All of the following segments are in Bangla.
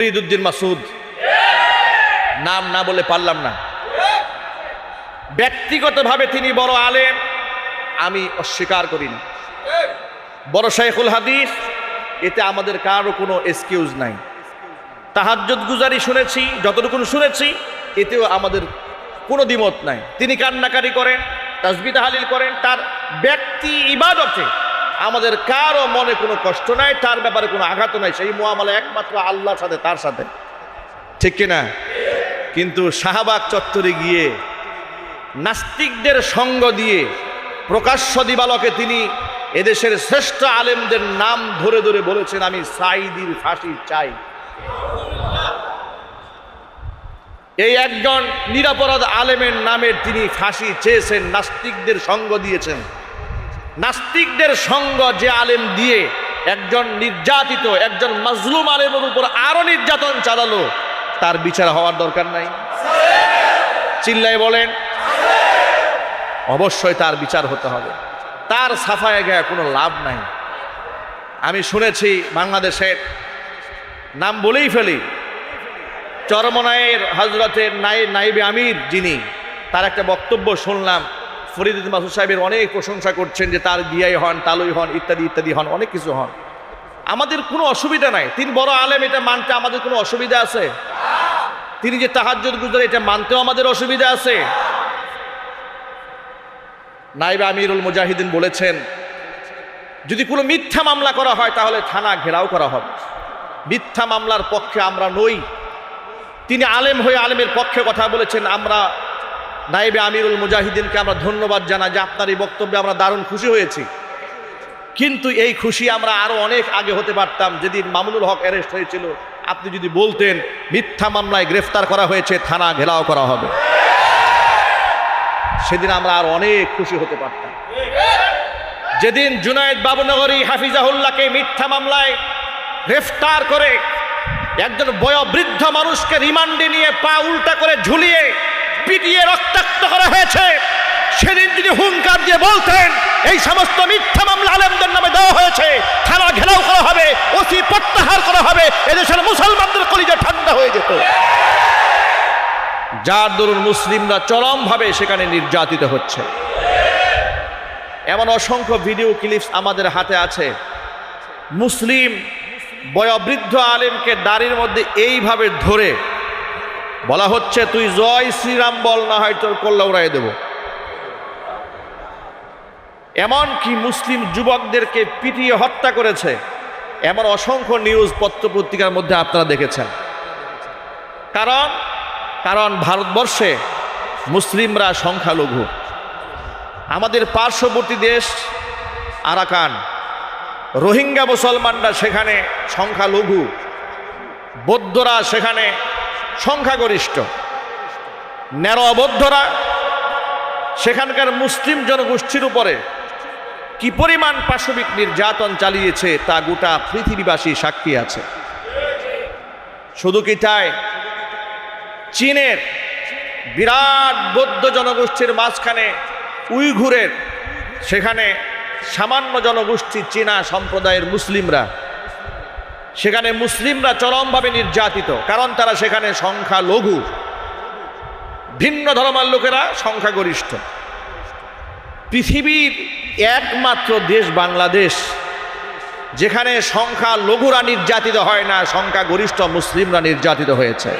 ফরিদুদ্দিন মাসুদ নাম না বলে পারলাম না। ব্যক্তিগতভাবে তিনি বড় আলেম, আমি অস্বীকার করি না। বড় শাইখুল হাদিস, এতে আমাদের কারও কোনো এক্সকিউজ নাই। তাহাজ্জুদ গুজারি শুনেছি যতটুকু শুনেছি, এতেও আমাদের কোনো দ্বিমত নাই। তিনি কান্নাকারি করেন তাসবি তাহালিল করেন, তার ব্যক্তি ইবাদতে আমাদের কারও মনে কোনো কষ্ট নাই, তার ব্যাপারে কোনো আঘাত নাই। সেই মোয়ামলা একমাত্র আল্লাহর সাথে, তার সাথে। ঠিক কিনা? কিন্তু শাহবাগ চত্বরে গিয়ে নাস্তিকদের সঙ্গ দিয়ে প্রকাশ্য দিবালকে তিনি এদেশের শ্রেষ্ঠ আলেমদের নাম ধরে ধরে বলেছেন, আমি সাইদির ফাঁসি চাই। এই একজন নিরাপরাধ আলেমের নামের তিনি ফাঁসি চেয়েছেন, নাস্তিকদের সঙ্গ দিয়েছেন। নাস্তিকদের সঙ্গ যে আলেম দিয়ে একজন নির্যাতিত, একজন মাজলুম আলেমের উপর আরও নির্যাতন চালালো, তার বিচার হওয়ার দরকার নাই। চিল্লাই বলেন, অবশ্যই তার বিচার হতে হবে। তার সাফায় গায়ে কোনো লাভ নাই। আমি শুনেছি বাংলাদেশের নাম বলেই ফেলি, চরমনায়ের হজরতের নাই নাইবে আমির যিনি, তার একটা বক্তব্য শুনলাম ফরিদুদ্দিন মাসুদ সাহেবের অনেক প্রশংসা করছেন যে তার বিয়াই হন, তালুই হন, ইত্যাদি ইত্যাদি হন, অনেক কিছু হন। আমাদের কোনো অসুবিধা নাই। তিনি বড় আলেম, এটা মানতে আমাদের কোনো অসুবিধা আছে? তিনি যে তাহাজ্জুদ গুজরে, এটা মানতেও আমাদের অসুবিধা আছে। নাইবা আমিরুল মুজাহিদিন বলেছেন, যদি কোনো মিথ্যা মামলা করা হয়, তাহলে থানা ঘেরাও করা হবে। মিথ্যা মামলার পক্ষে আমরা নই। তিনি আলেম হয়ে আলেমের পক্ষে কথা বলেছেন, আমরা নাইবে আমিরুল মুজাহিদিনকে আমরা ধন্যবাদ জানাই যে আপনার এই বক্তব্যে আমরা দারুণ খুশি হয়েছি। কিন্তু এই খুশি আমরা আরও অনেক আগে হতে পারতাম যেদিন মামুনুল হক অ্যারেস্ট হয়েছিল। আপনি যদি বলতেন, মিথ্যা মামলায় গ্রেফতার করা হয়েছে, থানা ঘেরাও করা হবে। সেদিন আমরা আর অনেক খুশি হতে পারতাম। যেদিন জুনায়েদ বাবুনগরী হাফিজাহুল্লাহকে মিথ্যা মামলায় গ্রেফতার করে একজন বয়োবৃদ্ধ মানুষকে রিমান্ডে নিয়ে পা উল্টা করে ঝুলিয়ে, পিটিয়ে রক্তাক্ত করা হয়েছে। সেদিন যদি হুঙ্কার দিয়ে বলতেন, এই সমস্ত মিথ্যা মামলা আলেমদের নামে দেওয়া হয়েছে। থানা ঘেরাও করা হবে, ওসি প্রত্যাহার করা হবে, এদেশের মুসলমানদের কলিজা ঠান্ডা হয়ে যেত। যার দরুন মুসলিমরা চরমভাবে সেখানে নির্যাতিত হচ্ছে। এমন অসংখ্য ভিডিও ক্লিপস আমাদের হাতে আছে। মুসলিম বয়োবৃদ্ধ আলেমকে দাড়ির মধ্যে এইভাবে ধরে বলা হচ্ছে, তুই জয় শ্রীরাম বল, না হয় তোর কল্লা উড়াই দেব। এমন কি মুসলিম যুবকদেরকে পিটিয়ে হত্যা করেছে। এমন অসংখ্য নিউজ পত্র পত্রিকার মধ্যে আপনারা দেখেছেন। কারণ কারণ ভারতবর্ষে মুসলিমরা সংখ্যালঘু। আমাদের পার্শ্ববর্তী দেশ আরাকান। রোহিঙ্গা মুসলমানরা সেখানে সংখ্যালঘু। বৌদ্ধরা সেখানে সংখ্যাগরিষ্ঠ। ন্যারো বৌদ্ধরা সেখানকার মুসলিম জনগোষ্ঠীর উপরে কি পরিমাণ পাশবিক নির্যাতন চালিয়েছে তা গোটা পৃথিবীবাসী সাক্ষী আছে। শুধু কি তাই? চীনের বিরাট বৌদ্ধ জনগোষ্ঠীর মাঝখানে উইঘুরের, সেখানে সামান্য জনগোষ্ঠী চীনা সম্প্রদায়ের মুসলিমরা সেখানে মুসলিমরা চরমভাবে নির্যাতিত, কারণ তারা সেখানে সংখ্যা লঘু ভিন্ন ধর্মের লোকেরা সংখ্যাগরিষ্ঠ। পৃথিবীর একমাত্র দেশ বাংলাদেশ, যেখানে সংখ্যা লঘুরা নির্যাতিত হয় না, সংখ্যাগরিষ্ঠ মুসলিমরা নির্যাতিত হয়েছে।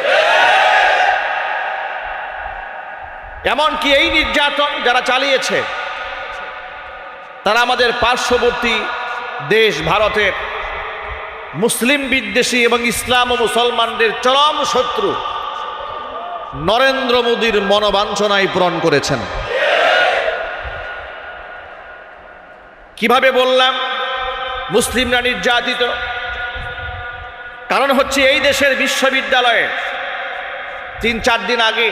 এমনকি এই নির্যাতন যারা চালিয়েছে, তারা আমাদের পার্শ্ববর্তী দেশ ভারতের মুসলিম বিদ্বেষী এবং ইসলাম ও মুসলমানদের চরম শত্রু নরেন্দ্র মোদীর মনোবাঞ্ছনায় পূরণ করেছেন। কীভাবে বললাম? মুসলিমরা নির্যাতিত। কারণ হচ্ছে এই দেশের বিশ্ববিদ্যালয়ে তিন চার দিন আগে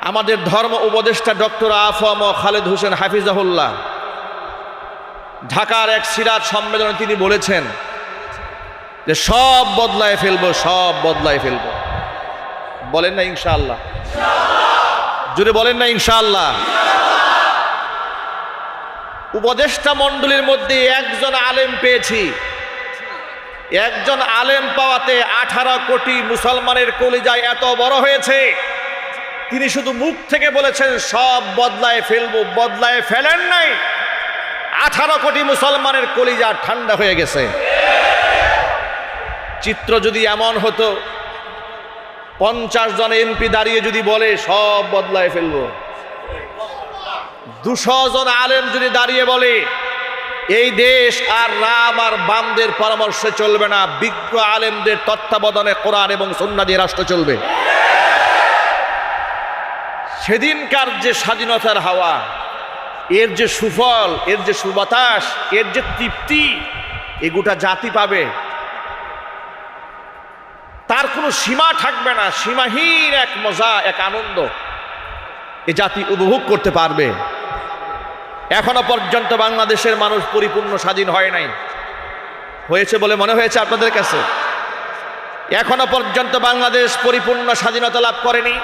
আমাদের ধর্ম উপদেষ্টা doctor A F M Khaled Hossain হাফিজাহুল্লাহ ঢাকার এক সিরাজ সম্মেলনে তিনি বলেছেন যে সব বদলায় ফেলব, সব বদলায় ফেলব। বলেন না ইনশাআল্লাহ। জুড়ে বলেন না ইনশাআল্লাহ। উপদেষ্টা মণ্ডলীর মধ্যে একজন আলেম পেয়েছি। একজন আলেম পাওয়াতে আঠারো কোটি মুসলমানের কলিজায় এত বড় হয়েছে। তিনি শুধু মুখ থেকে বলেছেন, সব বদলায় ফেলব, বদলায় ফেলেন নাই। আঠারো কোটি মুসলমানের কলিজা ঠান্ডা হয়ে গেছে। চিত্র যদি এমন হতো, পঞ্চাশ জন এমপি দাঁড়িয়ে যদি বলে, সব বদলায় ফেলব। দুশো জন আলেম যদি দাঁড়িয়ে বলে, এই দেশ আর রাম আর বামদের পরামর্শে চলবে না, বিজ্ঞ আলেমদের তত্ত্বাবধানে কোরআন এবং সন্না দিয়ে রাষ্ট্র চলবে। সেদিনকার যে স্বাধীনতার হাওয়া এর যে সুফল, এর যে সুবাতাস, এর যে তৃপ্তি, এ গোটা জাতি পাবে। তার কোনো সীমা থাকবে না, সীমাহীন এক মজা, এক আনন্দ। এ জাতি উপভোগ করতে পারবে। এখনও পর্যন্ত বাংলাদেশের মানুষ পরিপূর্ণ স্বাধীন হয় নাই। হয়েছে বলে মনে হয়েছে আপনাদের কাছে? এখনও পর্যন্ত বাংলাদেশ পরিপূর্ণ স্বাধীনতা লাভ করেনি।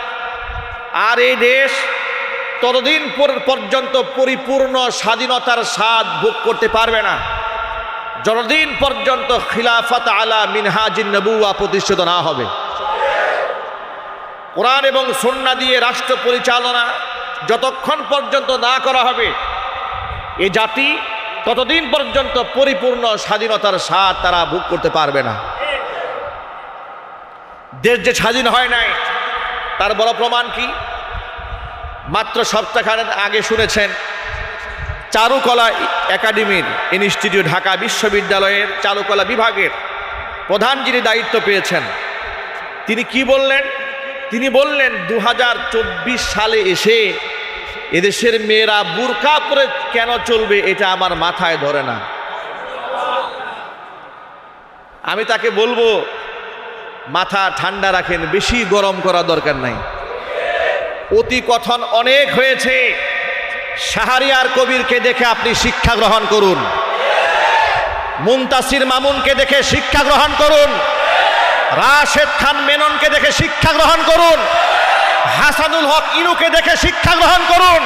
আর এই দেশ ততদিন পর- পর্যন্ত পরিপূর্ণ স্বাধীনতার স্বাদ ভোগ করতে পারবে না। যতদিন পর্যন্ত খিলাফত আলা মিনহাজিন নবুয়া প্রতিষ্ঠিত না হবে। কোরআন এবং সন্না দিয়ে রাষ্ট্র পরিচালনা যতক্ষণ পর্যন্ত না করা হবে, এ জাতি ততদিন পর্যন্ত পরিপূর্ণ স্বাধীনতার স্বাদ তারা ভোগ করতে পারবে না। দেশ যে স্বাধীন হয় নাই, তার বড় প্রমাণ কি? মাত্র সপ্তাহখানেক আগে শুনেছেন চারুকলা একাডেমির ইনস্টিটিউট ঢাকা বিশ্ববিদ্যালয়ের চারুকলা বিভাগের প্রধান যিনি দায়িত্ব পেয়েছেন, তিনি কি বললেন? তিনি বললেন দু হাজার চব্বিশ সালে এসে এদেশের মেয়েরা বুরকা পরে কেন চলবে এটা আমার মাথায় ধরে না। আমি তাকে বলব, মাথা ঠান্ডা রাখেন, বেশি গরম করা দরকার নাই। অতি কথন অনেক হয়েছে। শাহরিয়ার কবিরকে দেখে আপনি শিক্ষা গ্রহণ করুন। মুমতাসির মামুনকে দেখে শিক্ষা গ্রহণ করুন। রাশেদ খান মেননকে দেখে শিক্ষা গ্রহণ করুন। হাসানুল হক ইনুকে দেখে শিক্ষা গ্রহণ করুন।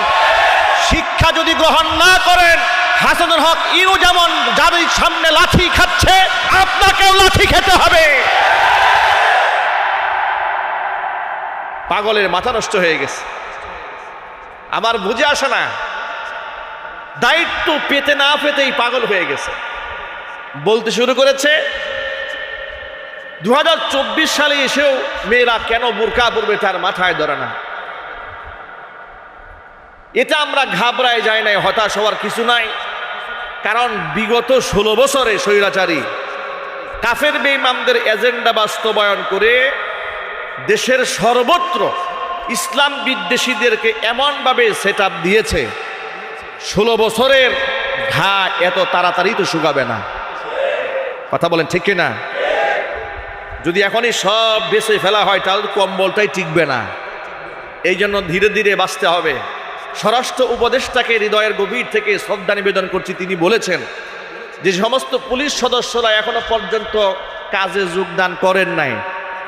শিক্ষা যদি গ্রহণ না করেন, হাসানুল হক ইনু যেমন যাদের সামনে লাঠি খাচ্ছে, আপনাকেও লাঠি খেতে হবে। পাগলের মাথা নষ্ট হয়ে গেছে। আমার বুঝে আসে না, দায়িত্ব পেতে না পেতেই পাগল হয়ে গেছে। বলতে শুরু করেছে, দুহাজার চব্বিশ সালে এসেও মেয়েরা কেন বোরকা পড়বে তার মাথায় ধরে না? এটা আমরা ঘাবড়ায় যাই নাই, হতাশ হওয়ার কিছু নাই। কারণ বিগত ষোলো বছরে স্বৈরাচারী, কাফের বেইমামদের এজেন্ডা বাস্তবায়ন করে দেশের সর্বত্র ইসলাম বিদ্বেষীদেরকে এমনভাবে সেট দিয়েছে, ষোলো বছরের ঘা এত তাড়াতাড়ি তো শুকাবে না। কথা বলেন ঠিক না যদি এখনই সব বেছে ফেলা হয়, তাহলে কম্বলটাই টিকবে না। এই জন্য ধীরে ধীরে বাঁচতে হবে। স্বরাষ্ট্র উপদেষ্টাকে হৃদয়ের গভীর থেকে শ্রদ্ধা নিবেদন করছি, তিনি বলেছেন যে সমস্ত পুলিশ সদস্যরা এখনও পর্যন্ত কাজে যোগদান করেন নাই।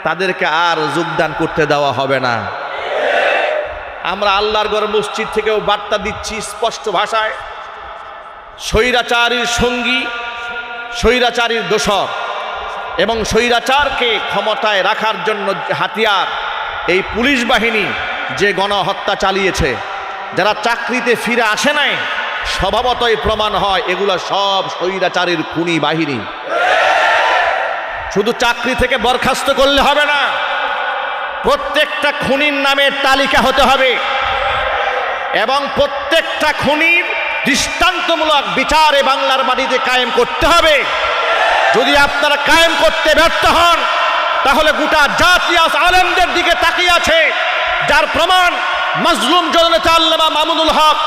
তাদেরকে আর যোগদান করতে দেওয়া হবে না। আমরা আল্লাহর গড় মসজিদ থেকেও বার্তা দিচ্ছি স্পষ্ট ভাষায়। স্বৈরাচারীর সঙ্গী, স্বৈরাচারীর দোষক এবং স্বৈরাচারকে ক্ষমতায় রাখার জন্য হাতিয়ার এই পুলিশ বাহিনী যে গণহত্যা চালিয়েছে। যারা চাকরিতে ফিরে আসে নাই, স্বভাবতই প্রমাণ হয় এগুলো সব স্বৈরাচারীর খুনি বাহিনী। শুধু চাকরি থেকে বরখাস্ত করলে হবে না, প্রত্যেকটা খুনির নামের তালিকা হতে হবে এবং প্রত্যেকটা খুনির দৃষ্টান্তমূলক বিচারে বাংলার মাটিতে কায়েম করতে হবে। যদি আপনারা কায়েম করতে ব্যর্থ হন, তাহলে গোটা জাতি আজ আলেমদের দিকে তাকিয়ে আছে, যার প্রমাণ মজলুম জননেতা আল্লামা মামুনুল হক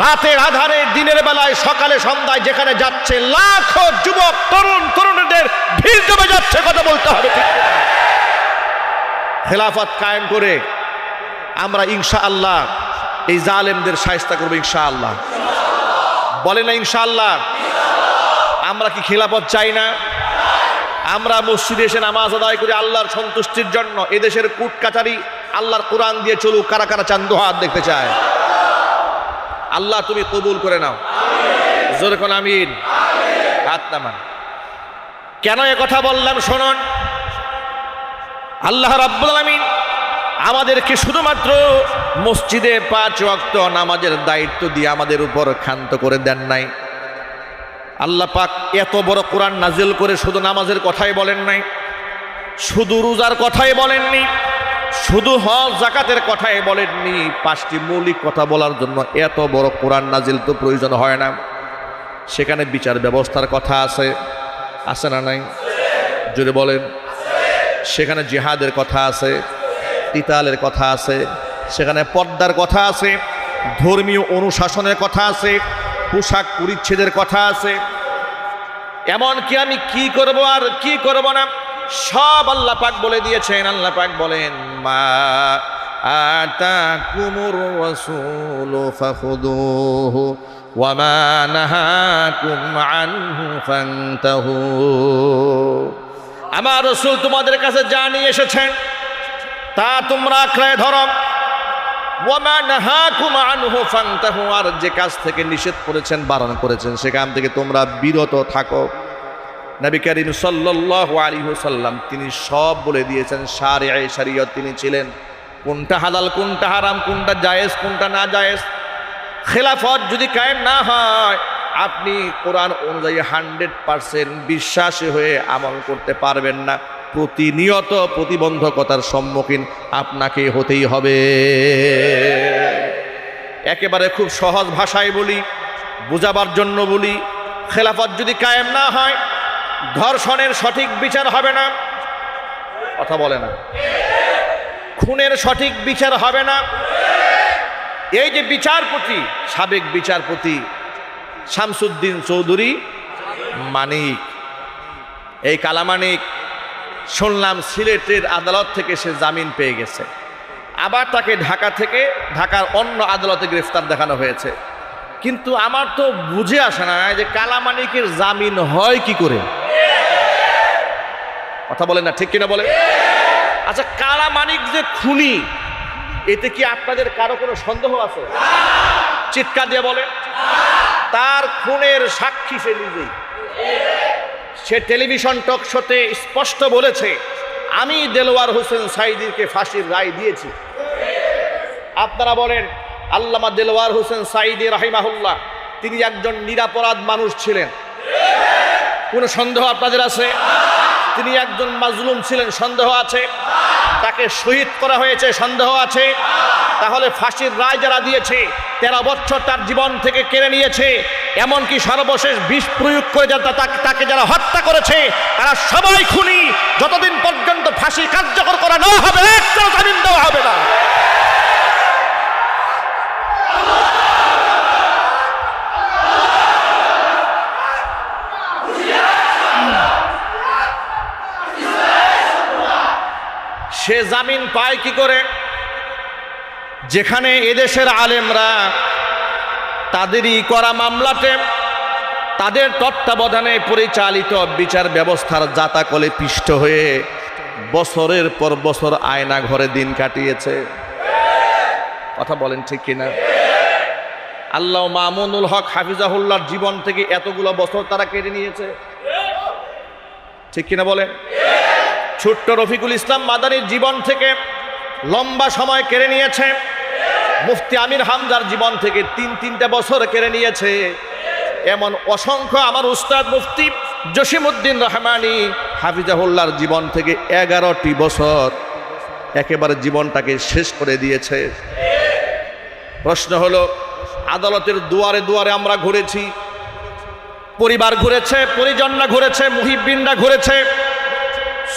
রাতের আধারে, দিনের বেলায়, সকালে, সন্ধ্যায় যেখানে যাচ্ছে, লাখো যুবক, তরুণ তরুণীদের ভিড় জমে যাচ্ছে, কথা বলতে হবে খেলাফত কায়েম করে আমরা ইনশা আল্লাহ এই জালেমদের সায়স্তা করব ইনশা আল্লাহ বলে না ইনশা আল্লাহ আমরা কি খেলাফত চাই না? আমরা মসজিদে এসে নামাজ আদায় করি আল্লাহর সন্তুষ্টির জন্য। এদেশের কুট কাচারি আল্লাহর কোরআন দিয়ে চলুক, কারা কারা চান হাত দেখতে চায়? আল্লাহ তুমি কবুল করে নাও। জোরে কোন আমিন? হাত নামান। কেন এ কথা বললাম শুনুন? আল্লাহ রাব্বুল আলামিন আমাদেরকে শুধুমাত্র মসজিদে পাঁচ ওয়াক্ত নামাজের দায়িত্ব দিয়ে আমাদের উপর ক্ষান্ত করে দেন নাই। আল্লাহ পাক এত বড় কোরআন নাজিল করে শুধু নামাজের কথাই বলেন নাই শুধু রোজার কথাই বলেননি। শুধু হজ, জাকাতের কথাই বলেননি। পাঁচটি মৌলিক কথা বলার জন্য এত বড় কোরআন নাজিল তো প্রয়োজন হয় না। সেখানে বিচার ব্যবস্থার কথা আছে। আছে না নাই? জোরে বলেন। সেখানে জিহাদের কথা আছে, তিতালের কথা আছে, সেখানে পর্দার কথা আছে, ধর্মীয় অনুশাসনের কথা আছে, পোশাক পরিচ্ছেদের কথা আছে। এমনকি আমি কি করব আর কি করব না? সব আল্লাহ পাক বলে দিয়েছেন, আল্লাহ পাক বলেন, মা আতাকুমুর রাসূলু ফাখুদুহু ওয়া মা নাহাকুম আনহু ফান্তাহু। আমার রসুল তোমাদের কাছে যা নিয়ে এসেছেন, তা তোমরা আঁকড়ায় ধরো। আর যে কাজ থেকে নিষেধ করেছেন, বারণ করেছেন, সেখান থেকে তোমরা বিরত থাকো। নবী করিম আলাইহি ওয়াসাল্লাম তিনি সব বলে দিয়েছেন শারিআ শরীয়ত তিনি ছিলেন। কোনটা হালাল, কোনটা হারাম, কোনটা জায়েজ, কোনটা না জায়েজ? খেলাফত যদি কায়েম না হয়, আপনি কোরআন অনুযায়ী হান্ড্রেড পারসেন্ট বিশ্বাসী হয়ে আমল করতে পারবেন না। প্রতিনিয়ত প্রতিবন্ধকতার সম্মুখীন আপনাকে হতেই হবে। একেবারে খুব সহজ ভাষায় বলি, বোঝাবার জন্য বলি, খেলাফত যদি কায়েম না হয় ধর্ষণের সঠিক বিচার হবে না। কথা বলে না। খুনের সঠিক বিচার হবে না। এই যে বিচারপতি, সাবেক বিচারপতি শামসুদ্দিন চৌধুরী মানিক, এই কালামানিক শুনলাম সিলেটের আদালত থেকে সে জামিন পেয়ে গেছে। আবার তাকে ঢাকা থেকে, ঢাকার অন্য আদালতে গ্রেফতার দেখানো হয়েছে। কিন্তু আমার তো বুঝে আসে না যে কালামানিকের জামিন হয় কি করে? কথা বলেন না, ঠিক কিনা বলে আচ্ছা কালামানিক যে খুনি, এতে কি আপনাদের কারও কোনো সন্দেহ আছে? চিৎকার দিয়ে বলে তার খুনের সাক্ষী সে নিজেই। সে টেলিভিশন টক শোতে স্পষ্ট বলেছে, আমি দেলোয়ার হোসেন সাইদিকে ফাঁসির রায় দিয়েছি। আপনারা বলেন আল্লামা দেলোয়ার হোসেন সাইদি রাহিমাহুল্লাহ, তিনি একজন নিরাপরাধ মানুষ ছিলেন। কোনো সন্দেহ আপনাদের আছে? তিনি একজন মাজলুম ছিলেন, সন্দেহ আছে? তাকে শহীদ করা হয়েছে, সন্দেহ আছে? তাহলে ফাঁসির রায় যারা দিয়েছে, তেরো বছর তার জীবন থেকে কেড়ে নিয়েছে। এমনকি সর্বশেষ বিষ প্রয়োগ করে তাকে- যারা হত্যা করেছে, তারা সবাই খুনি। যতদিন পর্যন্ত ফাঁসি কার্যকর করা না হবে একটা জামিন দেওয়া হবে না। সে জামিন পায় কি করে? যেখানে এদেশের আলেমরা তাদেরই করা মামলাতে তাদের তত্ত্বাবধানে পরিচালিত বিচার ব্যবস্থার জাতাকলে পিষ্ট হয়ে বছরের পর বছর আয়না ঘরে দিন কাটিয়েছে। কথা বলেন ঠিক কিনা? আল্লাহ মামুনুল হক হাফিজাহুল্লাহর জীবন থেকে এতগুলো বছর তারা কেড়ে নিয়েছে। ঠিক কিনা বলেন? ছোট্ট রফিকুল ইসলাম মাদানির জীবন থেকে লম্বা সময় কেড়ে নিয়েছে। মুফতি আমির হামজার জীবন থেকে তিন, তিনটা বছর কেড়ে নিয়েছে। এমন অসংখ্য আমার উস্তাদ মুফতি জসিমউদ্দিন রহমানি হাফিজাহুল্লাহর জীবন থেকে এগারোটি বছর একেবারে জীবনটাকে শেষ করে দিয়েছে। প্রশ্ন হলো, আদালতের দুয়ারে দুয়ারে আমরা ঘুরেছি, পরিবার ঘুরেছে, পরিজনরা ঘুরেছে মুহিবিনরা ঘুরেছে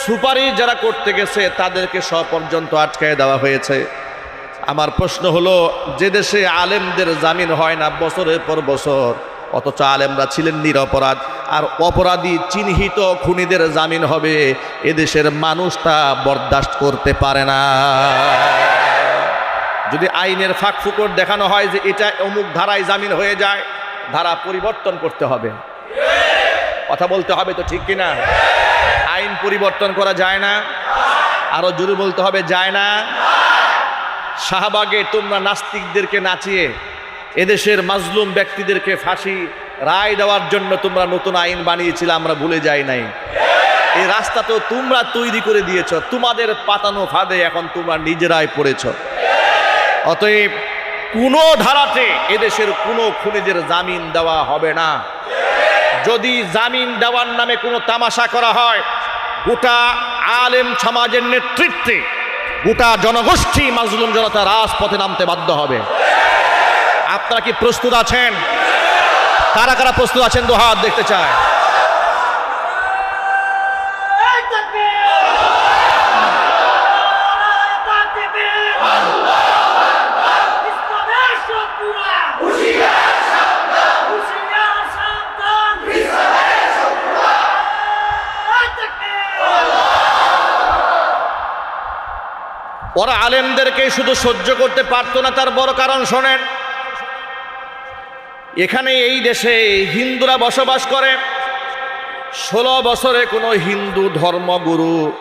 সুপারিশ যারা করতে গেছে, তাদেরকে স পর্যন্ত আটকায় দেওয়া হয়েছে। আমার প্রশ্ন হলো, যে দেশে আলেমদের জামিন হয় না বছরের পর বছর, অথচ আলেমরা ছিলেন নিরপরাধ, আর অপরাধী চিহ্নিত খুনিদের জামিন হবে, এদেশের মানুষটা বরদাস্ত করতে পারে না। যদি আইনের ফাঁক ফুকর দেখানো হয় যে এটা অমুক ধারায় জামিন হয়ে যায়, ধারা পরিবর্তন করতে হবে। কথা বলতে হবে তো ঠিক কিনা? আইন পরিবর্তন করা যায় না। আরও জোরে বলতে হবে, যায় না। শাহবাগে তোমরা নাস্তিকদেরকে নাচিয়ে এদেশের মাজলুম ব্যক্তিদেরকে ফাঁসি রায় দেওয়ার জন্য তোমরা নতুন আইন বানিয়েছিলে, আমরা ভুলে যাই নাই। এই রাস্তা তো তোমরা তৈরি করে দিয়েছ, তোমাদের পাতানো ফাঁদে এখন তোমরা নিজেরাই পড়েছ। অতএব কোনো ধারাতে এদেশের কোনো খুনিদের জামিন দেওয়া হবে না। যদি জামিন দেওয়ার নামে কোনো তামাশা করা হয় গোটা আলেম সমাজের নেতৃত্বে গোটা জনগোষ্ঠী মাজলুম জনতা রাজপথে নামতে বাধ্য হবে। আপনারা কি প্রস্তুত আছেন? কারা কারা প্রস্তুত আছেন? দোহাত দেখতে চায় ওরা আলেমদেরকে শুধু সহ্য করতে পারতো না, তার বড় কারণ শোনেন। এখানে এই দেশে হিন্দুরা বসবাস করে। ষোলো বছরে কোনো হিন্দু ধর্মগুরু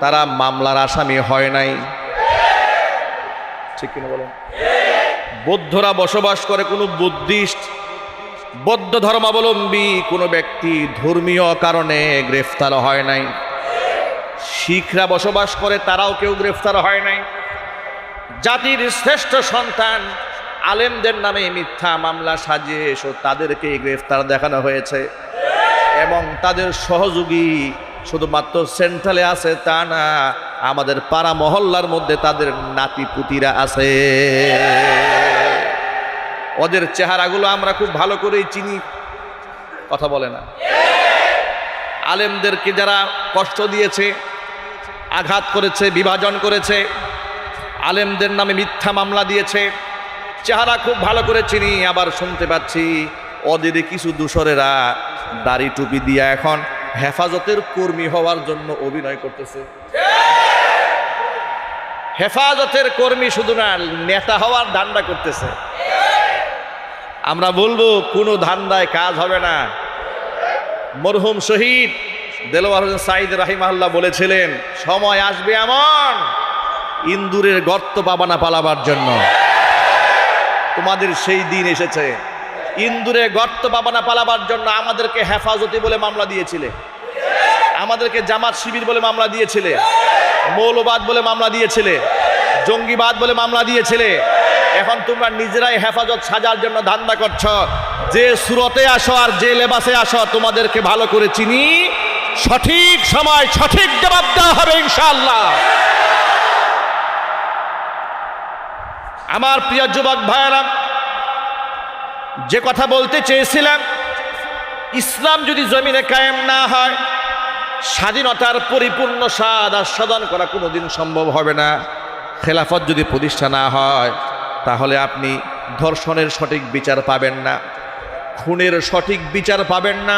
তারা মামলার আসামি হয় নাই। ঠিক কিনা বলেন? বৌদ্ধরা বসবাস করে কোনো বুদ্ধিস্ট, বৌদ্ধ ধর্মাবলম্বী কোনো ব্যক্তি ধর্মীয় কারণে গ্রেফতার হয় নাই। শিখরা বসবাস করে, তারাও কেউ গ্রেফতার হয় নাই। জাতির শ্রেষ্ঠ সন্তান আলেমদের নামে মিথ্যা মামলা, সাজিয়ে এসো তাদেরকে গ্রেফতার দেখানো হয়েছে। এবং তাদের সহযোগী শুধুমাত্র সেন্ট্রালে আছে, তা না, আমাদের পাড়া মহল্লার মধ্যে তাদের নাতি পুতিরা আছে। ওদের চেহারাগুলো আমরা খুব ভালো করেই চিনি। কথা বলে না। আলেমদেরকে যারা কষ্ট দিয়েছে আঘাত করেছে, বিভাজন করেছে। আলেমদের নামে মিথ্যা মামলা দিয়েছে। চেহারা খুব ভালো করে চিনি, আবার শুনতে পাচ্ছি ওদের কিছু দূষরেরা দাড়ি টুপি দিয়ে এখন হেফাজতের কর্মী হওয়ার জন্য অভিনয় করতেছে। হেফাজতের কর্মী শুধু না, নেতা হওয়ার ধান্দা করতেছে। আমরা বলব, কোনো ধান্দায় কাজ হবে না। মরহুম শহীদ দেলোয়ার হোসেন সাইদ রাহিমাল্লাহ বলেছিলেন, সময় আসবে এমন ইন্দুরের গর্ত পাবা না পালাবার জন্য। তোমাদের সেই দিন এসেছে। ইন্দুরে গর্ত পাবা না পালাবার জন্য আমাদেরকে হেফাজতি বলে মামলা দিয়েছিলে। আমাদেরকে জামাত শিবির বলে মামলা দিয়েছিলে। মৌলবাদ বলে মামলা দিয়েছিলে। জঙ্গিবাদ বলে মামলা দিয়েছিলে। এখন তোমরা নিজেরাই হেফাজত সাজার জন্য ধান্দা করছ। যে সুরতে আসো আর যে লেবাসে আসো, তোমাদেরকে ভালো করে চিনি। সঠিক সময়, সঠিক জবাব দেওয়া হবে ইনশাল্লাহ আমার প্রিয় যুবক ভাইয়েরা, যে কথা বলতে চেয়েছিলাম, ইসলাম যদি জমিনে কায়েম না হয়, স্বাধীনতার পরিপূর্ণ স্বাদ আস্বাদন করা কোনোদিন সম্ভব হবে না। খেলাফত যদি প্রতিষ্ঠা না হয়, তাহলে আপনি ধর্ষণের সঠিক বিচার পাবেন না, খুনের সঠিক বিচার পাবেন না।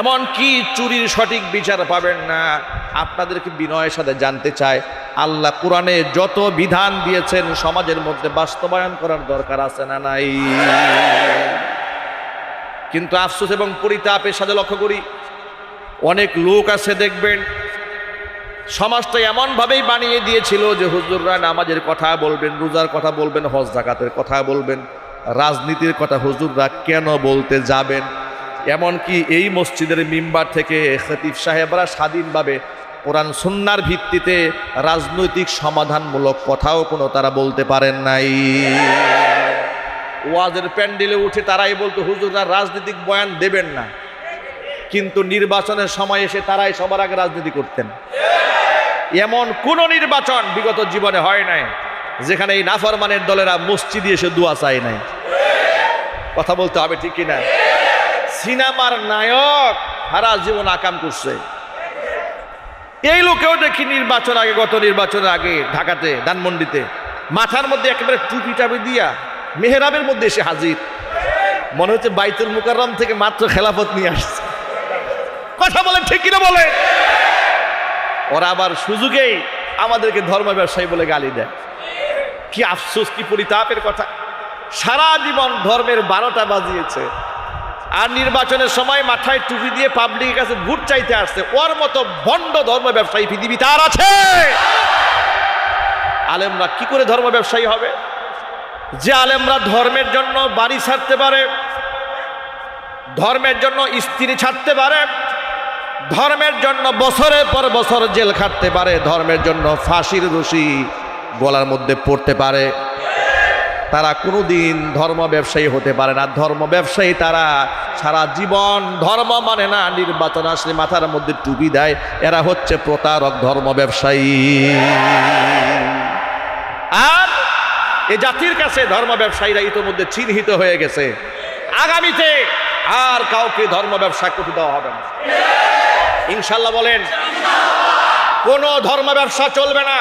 এমন কি চুরির সঠিক বিচার পাবেন না। আপনাদেরকে বিনয়ের সাথে জানতে চায় আল্লাহ কোরআনে যত বিধান দিয়েছেন, সমাজের মধ্যে বাস্তবায়ন করার দরকার আছে না নাই? কিন্তু আফসোস এবং পরিতাপের সাথে লক্ষ্য করি, অনেক লোক আছে, দেখবেন, সমাজটা এমনভাবেই বানিয়ে দিয়েছিল যে হুজুররা নামাজের কথা বলবেন, রোজার কথা বলবেন, হজ জাকাতের কথা বলবেন, রাজনীতির কথা হুজুররা কেন বলতে যাবেন? এমনকি এই মসজিদের মিম্বার থেকে খতিব সাহেবরা স্বাধীনভাবে কোরআন সুন্নার ভিত্তিতে রাজনৈতিক সমাধানমূলক কথাও কোনো তারা বলতে পারেন নাই। ওয়াজের প্যান্ডেলে উঠে তারাই বলতো, হুজুররা রাজনৈতিক বয়ান দেবেন না। কিন্তু নির্বাচনের সময় এসে তারাই সবার আগে রাজনীতি করতেন। এমন কোন নির্বাচন বিগত জীবনে হয় নাই, যেখানে এই নাফরমানের দলেরা মসজিদে এসে দোয়া চায় নাই। কথা বলতে হবে ঠিক কিনা? সিনেমার নায়ক সারা জীবন আকাম করছে। এই লোকেও দেখি নির্বাচন আগে, গত নির্বাচনের আগে ঢাকাতে, ধানমন্ডিতে, মাথার মধ্যে একেবারে টুপি টাপি দিয়া মেহরাবের মধ্যে এসে হাজির। মনে হচ্ছে বাইতুল মুকাররম থেকে মাত্র খেলাফত নিয়ে আসছে। কথা বলে ঠিক কিনা বলে? ওরা আবার সুযোগেই আমাদেরকে ধর্ম ব্যবসায়ী বলে গালি দেয়। কি আফসোস, কি পরিতাপের কথা। সারা জীবন ধর্মের বারোটা বাজিয়েছে। আর নির্বাচনের সময় মাথায় টুপি দিয়ে পাবলিকের কাছে ভোট চাইতে আসছে। ওর মতো বন্ড ধর্ম ব্যবসায়ী পৃথিবী তার আছে! আলেমরা কি করে ধর্ম ব্যবসায়ী হবে? যে আলেমরা ধর্মের জন্য বাড়ি ছাড়তে পারে, ধর্মের জন্য স্ত্রী ছাড়তে পারে, ধর্মের জন্য বছরের পর বছর জেল খাটতে পারে, ধর্মের জন্য ফাঁসির রশি গলার মধ্যে পড়তে পারে তারা কোনোদিন ধর্ম ব্যবসায়ী হতে পারে না। ধর্ম ব্যবসায়ী তারা সারা জীবন ধর্ম মানে না, নির্বাচন আসলে মাথার মধ্যে টুপি দেয়। এরা হচ্ছে প্রতারক, ধর্ম ব্যবসায়ী। আর এ জাতির কাছে ধর্ম ব্যবসায়ীরা ইতোমধ্যে চিহ্নিত হয়ে গেছে। আগামীতে আর কাউকে ধর্ম ব্যবসা করতে দেওয়া হবে না। ইনশাল্লাহ বলেন, কোনো ধর্ম ব্যবসা চলবে না।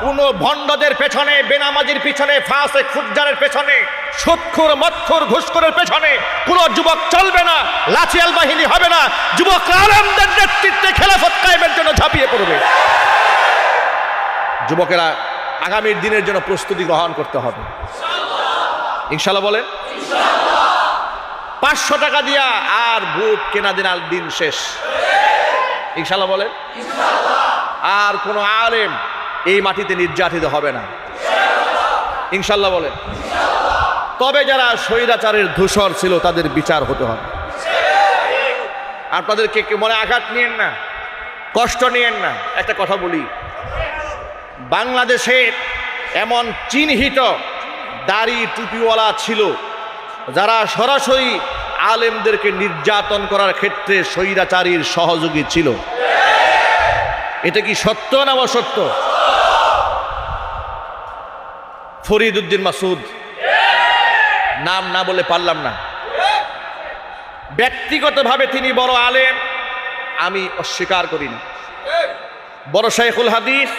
কোনো ভণ্ডদের পেছনে, বেনামাজির পিছনে, ফাঁসে খুজ্জারের পেছনে, সুৎখুর, মৎখুর, ঘুষখোরের পেছনে কোনো যুবক চলবে না লাচিয়াল বাহিনী হবে না, যুবক আলমদের নেতৃত্বে খেলাফত কায়েমের জন্য ঝাঁপিয়ে পড়বে। যুবকেরা আগামীর দিনের জন্য প্রস্তুতি গ্রহণ করতে হবে। ইনশাল্লাহ বলেন? পাঁচশো টাকা দিয়া আর বুট কেনা দিন আর দিন শেষ। ইনশাল্লাহ বলেন? আর কোনো আলেম এই মাটিতে নির্যাতিত হবে না। ইনশাল্লাহ বলেন। তবে যারা স্বৈরাচারের ধূসর ছিল, তাদের বিচার হতে হবে। আপনাদেরকে মনে আঘাত নিয়েন না? কষ্ট নিয়েন না? একটা কথা বলি। বাংলাদেশে এমন চিহ্নিত দাড়ি টুপিওয়ালা ছিল, যারা সরাসরি আলেমদেরকে নির্যাতন করার ক্ষেত্রে স্বৈরাচারীর সহযোগী ছিল। এটা কি সত্য না অসত্য? ফরিদ উদ্দিন মাসুদ নাম না বলে পারলাম না। ব্যক্তিগতভাবে তিনি বড় আলেম, আমি অস্বীকার করি না। বড় শাইখুল হাদিস,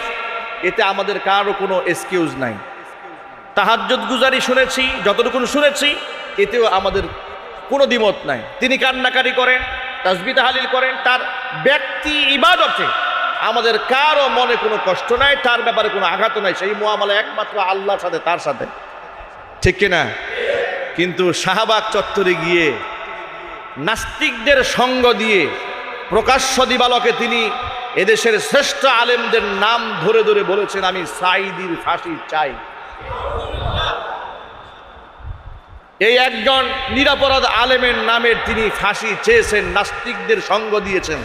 এতে আমাদের কারও কোনো এক্সকিউজ নাই। তাহাজ্জুদ গুজারি শুনেছি যতটুকু শুনেছি, এতেও আমাদের কোনো দ্বিমত নাই। তিনি কান্নাকারি করেন তাসবি তাহালিল করেন, তার ব্যক্তি ইবাদতে আমাদের কারও মনে কোনো কষ্ট নাই, তার ব্যাপারে কোনো আঘাত নাই। সেই মোয়ামলা একমাত্র আল্লাহর সাথে, তার সাথে। ঠিক কিনা কিন্তু শাহবাগ চত্বরে গিয়ে নাস্তিকদের সঙ্গ দিয়ে প্রকাশ্য দিবালকে তিনি এদেশের শ্রেষ্ঠ আলেমদের নাম ধরে ধরে বলেছেন, আমি সাইদির ফাঁসি চাই। এই একজন নিরাপরাধ আলেমের নামে তিনি ফাঁসি চেয়েছেন, নাস্তিকদের সঙ্গ দিয়েছেন।